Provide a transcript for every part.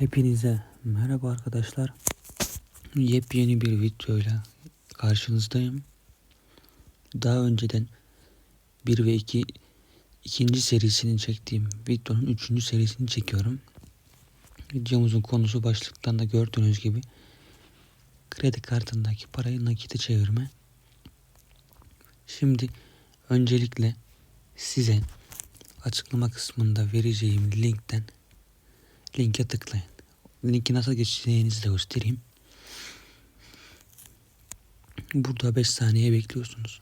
Hepinize merhaba arkadaşlar. Yepyeni bir videoyla karşınızdayım. Daha önceden 1 ve 2 ikinci serisini çektiğim videonun üçüncü serisini çekiyorum. Videomuzun konusu başlıktan da gördüğünüz gibi kredi kartındaki parayı nakite çevirme. Şimdi öncelikle size açıklama kısmında vereceğim linkten linke tıklayın. Linki nasıl geçeceğinizi de göstereyim. Burada 5 saniye bekliyorsunuz.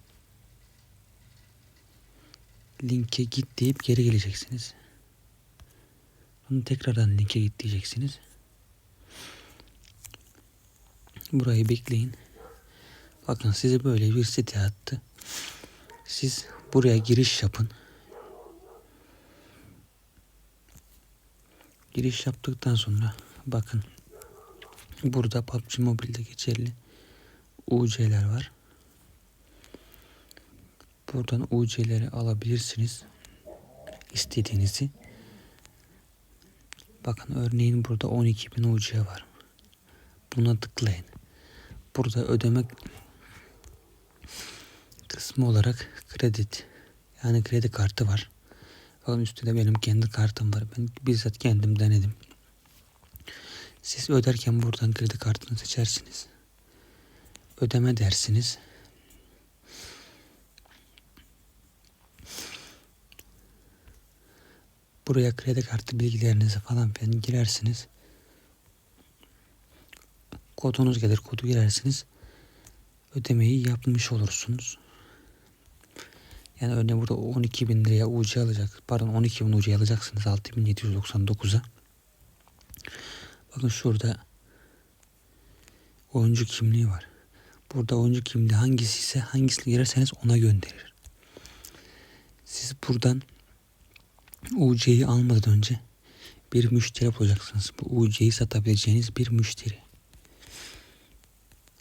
Linke git deyip geri geleceksiniz. Bunu tekrardan linke git diyeceksiniz. Burayı bekleyin. Bakın size böyle bir site attı. Siz buraya giriş yapın. Giriş yaptıktan sonra bakın burada PUBG Mobile'de geçerli UC'ler var. Buradan UC'leri alabilirsiniz. istediğinizi. Bakın örneğin burada 12.000 UC var. Buna tıklayın. Burada ödeme kısmı olarak kredi yani kredi kartı var. Bakın üstünde benim kendi kartım var. Ben bizzat kendim denedim. Siz öderken buradan kredi kartını seçersiniz. Ödeme dersiniz. Buraya kredi kartı bilgilerinizi falan filan girersiniz. Kodunuz gelir. Kodu girersiniz. Ödemeyi yapmış olursunuz. Yani örneğin burada 12 bin liraya UC alacak. Pardon 12 bin UC alacaksınız 6799'a. Bakın şurada oyuncu kimliği var. Burada oyuncu kimliği hangisi ise hangisini girerseniz ona gönderir. Siz buradan UC'yi almadan önce bir müşteri bulacaksınız. Bu UC'yi satabileceğiniz bir müşteri.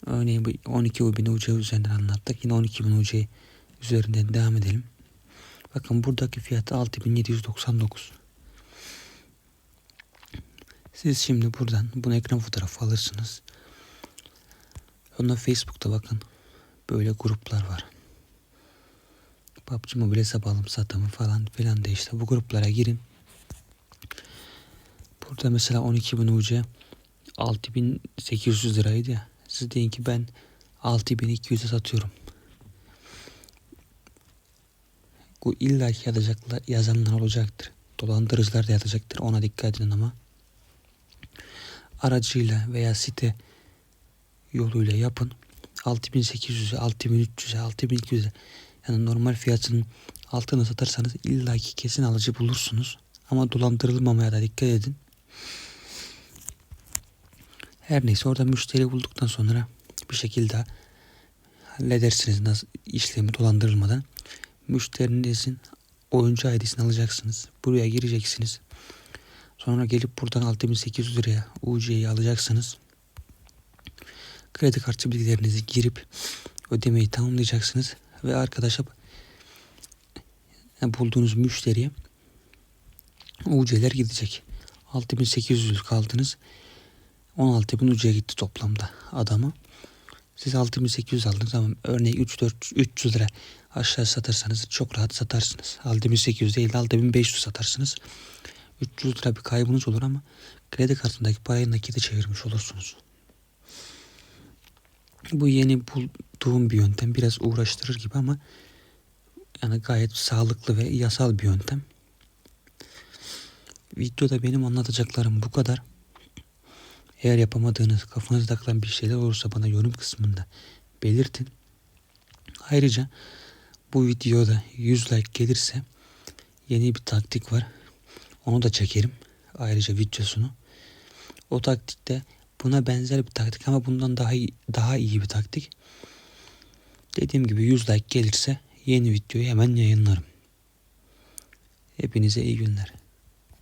Örneğin bu 12 bin UC üzerinden anlattık. Yine 12 bin UC üzerinden devam edelim. Bakın buradaki fiyatı 6799. Siz şimdi buradan bunu ekran fotoğrafı alırsınız. Ondan Facebook'ta bakın böyle gruplar var. PUBG Mobile hesap alım satımı falan filan de işte bu gruplara girin. Burada mesela 12.000 UC 6800 liraydı ya. Siz deyin ki ben 6200'e satıyorum. Bu illa ki yazacaklar, yazanlar olacaktır. Dolandırıcılar da yazacaktır. Ona dikkat edin ama. Aracıyla veya site yoluyla yapın. 6800'e, 6300'e, 6200'e yani normal fiyatının altına satarsanız illa ki kesin alıcı bulursunuz. Ama dolandırılmamaya da dikkat edin. Her neyse orada müşteri bulduktan sonra bir şekilde halledersiniz nasıl işlemi dolandırılmadan. Müşterinizin oyuncu ID'sini alacaksınız. Buraya gireceksiniz. Sonra gelip buradan 6800 liraya UC'yi alacaksınız. Kredi kartı bilgilerinizi girip ödemeyi tamamlayacaksınız ve arkadaşa bulduğunuz müşteriye UC'ler gidecek. 6800 kaldınız. 16.000 UC'ye gitti toplamda adama. Siz 6800 aldınız ama örneğin 3 4 300 lira aşağı satarsanız çok rahat satarsınız. 6800 değil 6500 satarsınız. 300 lira bir kaybınız olur ama kredi kartındaki parayı nakite çevirmiş olursunuz. Bu yeni bulduğum bir yöntem biraz uğraştırır gibi ama yani gayet sağlıklı ve yasal bir yöntem. Videoda benim anlatacaklarım bu kadar. Eğer yapamadığınız kafanızda takılan bir şeyler olursa bana yorum kısmında belirtin. Ayrıca bu videoda 100 like gelirse yeni bir taktik var. Onu da çekerim. Ayrıca videosunu. O taktikte buna benzer bir taktik ama bundan daha iyi, daha iyi bir taktik. Dediğim gibi 100 like gelirse yeni videoyu hemen yayınlarım. Hepinize iyi günler.